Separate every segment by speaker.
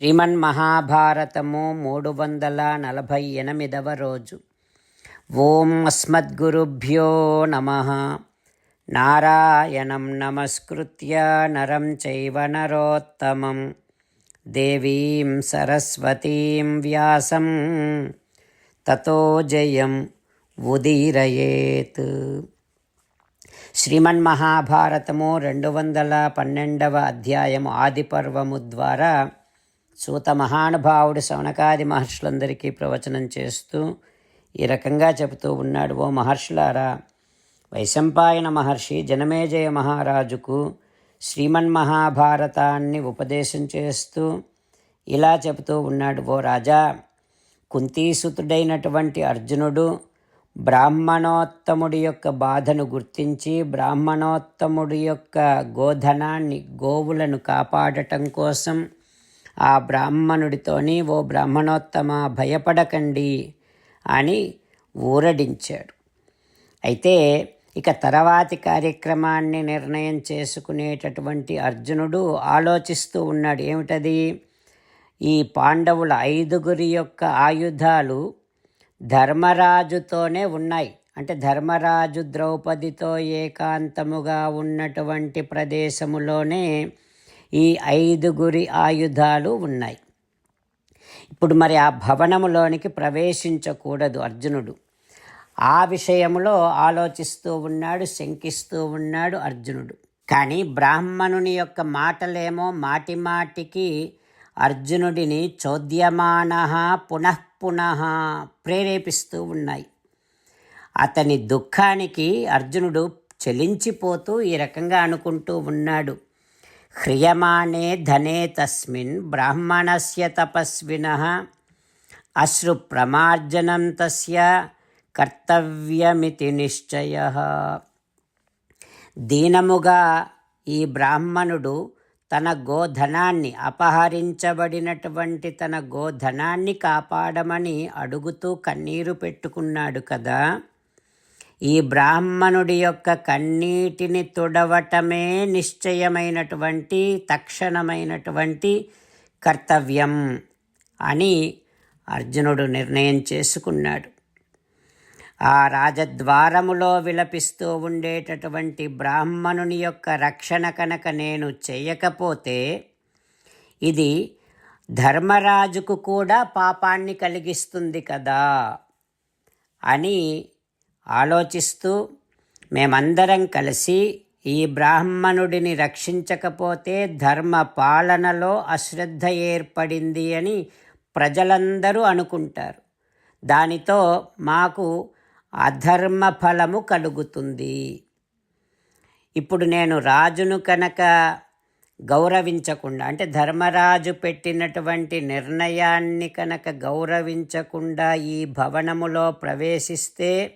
Speaker 1: శ్రీమన్మహాభారతము మూడు వందల నలభై ఎనిమిదవ రోజు. ఓం అస్మద్గురుభ్యో నమ. నారాయణం నమస్కృత్య నరం చైవ నరోత్తమం. దేవీం సరస్వతీం వ్యాసం. తతో జయం ఉదీరయేత్. శ్రీమన్మహాభారతము రెండు వందల పన్నెండవ అధ్యాయము ఆదిపర్వము ద్వారా సూత మహానుభావుడు శవనకాది మహర్షులందరికీ ప్రవచనం చేస్తూ ఈ రకంగా చెబుతూ ఉన్నాడు ఓ మహర్షులారా వైశంపాయన మహర్షి జనమేజయ మహారాజుకు శ్రీమన్మహాభారతాన్ని ఉపదేశం చేస్తూ ఇలా చెబుతూ ఉన్నాడు ఓ రాజా కుంతీసుతుడైనటువంటి అర్జునుడు బ్రాహ్మణోత్తముడి యొక్క బాధను గుర్తించి బ్రాహ్మణోత్తముడి యొక్క గోధనాన్ని గోవులను కాపాడటం కోసం ఆ బ్రాహ్మణుడితోని ఓ బ్రాహ్మణోత్తమ భయపడకండి అని ఊరడించాడు. అయితే ఇక తర్వాతి కార్యక్రమాన్ని నిర్ణయం చేసుకునేటటువంటి అర్జునుడు ఆలోచిస్తూ ఉన్నాడు. ఏమిటది? ఈ పాండవుల ఐదుగురి యొక్క ఆయుధాలు ధర్మరాజుతోనే ఉన్నాయి. అంటే ధర్మరాజు ద్రౌపదితో ఏకాంతముగా ఉన్నటువంటి ప్రదేశములోనే ఈ ఐదుగురి ఆయుధాలు ఉన్నాయి. ఇప్పుడు మరి ఆ భవనములోనికి ప్రవేశించకూడదు అర్జునుడు. ఆ విషయంలో ఆలోచిస్తూ ఉన్నాడు శంకిస్తూ ఉన్నాడు అర్జునుడు. కానీ బ్రాహ్మణుని యొక్క మాటలేమో మాటిమాటికి అర్జునుడిని చోద్యమాన పునఃపునః ప్రేరేపిస్తూ ఉన్నాయి. అతని దుఃఖానికి అర్జునుడు చెలించిపోతూ ఈ రకంగా అనుకుంటూ ఉన్నాడు. హ్రియమాణే ధనే తస్మిన్ బ్రాహ్మణస్య తపస్విన అశ్రు ప్రమార్జనం తస్య కర్తవ్యమితి నిశ్చయ దీనముగా ఈ బ్రాహ్మణుడు తన గోధనాన్ని అపహరించబడినటువంటి తన గోధనాన్ని కాపాడమని అడుగుతూ కన్నీరు పెట్టుకున్నాడు కదా. ఈ బ్రాహ్మణుడి యొక్క కన్నీటిని తుడవటమే నిశ్చయమైనటువంటి తక్షణమైనటువంటి కర్తవ్యం అని అర్జునుడు నిర్ణయం చేసుకున్నాడు. ఆ రాజద్వారములో విలపిస్తూ ఉండేటటువంటి బ్రాహ్మణుని యొక్క రక్షణ కనుక నేను చేయకపోతే ఇది ధర్మరాజుకు కూడా పాపాన్ని కలిగిస్తుంది కదా అని ఆలోచిస్తూ మేమందరం కలిసి ఈ బ్రాహ్మణుడిని రక్షించకపోతే ధర్మ పాలనలో అశ్రద్ధ ఏర్పడింది అని ప్రజలందరూ అనుకుంటారు. దానితో మాకు అధర్మ ఫలము కలుగుతుంది. ఇప్పుడు నేను రాజును కనుక గౌరవించకుండా అంటే ధర్మరాజు పెట్టినటువంటి నిర్ణయాన్ని కనుక గౌరవించకుండా ఈ భవనములో ప్రవేశిస్తే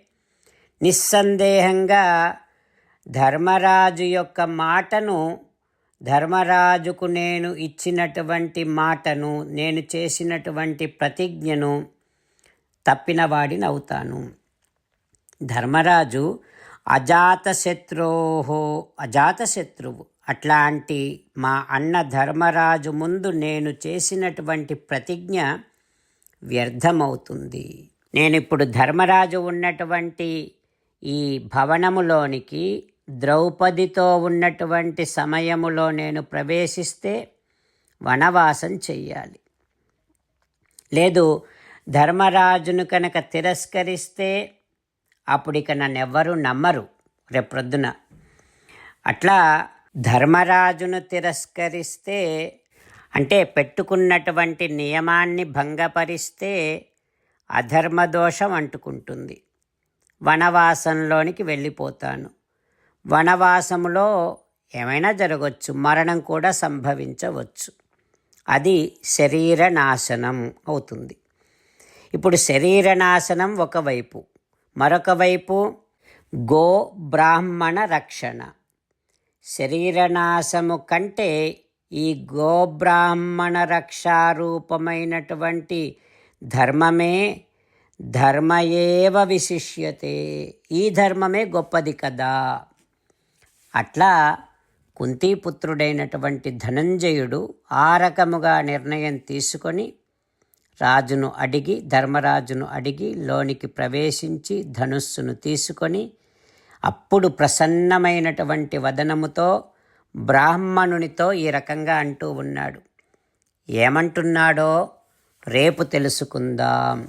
Speaker 1: నిస్సందేహంగా ధర్మరాజు యొక్క మాటను ధర్మరాజుకు నేను ఇచ్చినటువంటి మాటను నేను చేసినటువంటి ప్రతిజ్ఞను తప్పినవాడిని అవుతాను ధర్మరాజు అజాతశత్రోహో అజాతశత్రువు. అట్లాంటి మా అన్న ధర్మరాజు ముందు నేను చేసినటువంటి ప్రతిజ్ఞ వ్యర్థమవుతుంది. నేను ఇప్పుడు ధర్మరాజు ఉన్నటువంటి ఈ భవనములోనికి ద్రౌపదితో ఉన్నటువంటి సమయములో నేను ప్రవేశిస్తే వనవాసం చెయ్యాలి. లేదు ధర్మరాజును కనుక తిరస్కరిస్తే అప్పుడు ఇక నన్ను నమ్మరు రేపొద్దున అట్లా ధర్మరాజును తిరస్కరిస్తే అంటే పెట్టుకున్నటువంటి నియమాన్ని భంగపరిస్తే అధర్మదోషం అంటుకుంటుంది. వనవాసంలోనికి వెళ్ళిపోతాను. వనవాసములో ఏమైనా జరగవచ్చు మరణం కూడా సంభవించవచ్చు. అది శరీర నాశనం అవుతుంది. ఇప్పుడు శరీర నాశనం ఒకవైపు మరొక వైపు గో బ్రాహ్మణ రక్షణ. శరీరనాశము కంటే ఈ గోబ్రాహ్మణ రక్షారూపమైనటువంటి ధర్మమే ధర్మయేవ విశిష్యతే. ఈ ధర్మమే గొప్పది కదా. అట్లా కుంతీపుత్రుడైనటువంటి ధనంజయుడు ఆ రకముగా నిర్ణయం తీసుకొని రాజును అడిగి ధర్మరాజును అడిగి లోనికి ప్రవేశించి ధనుస్సును తీసుకొని అప్పుడు ప్రసన్నమైనటువంటి వదనముతో బ్రాహ్మణునితో ఈ రకంగా అంటూ ఉన్నాడు. ఏమంటున్నాడో రేపు తెలుసుకుందాం.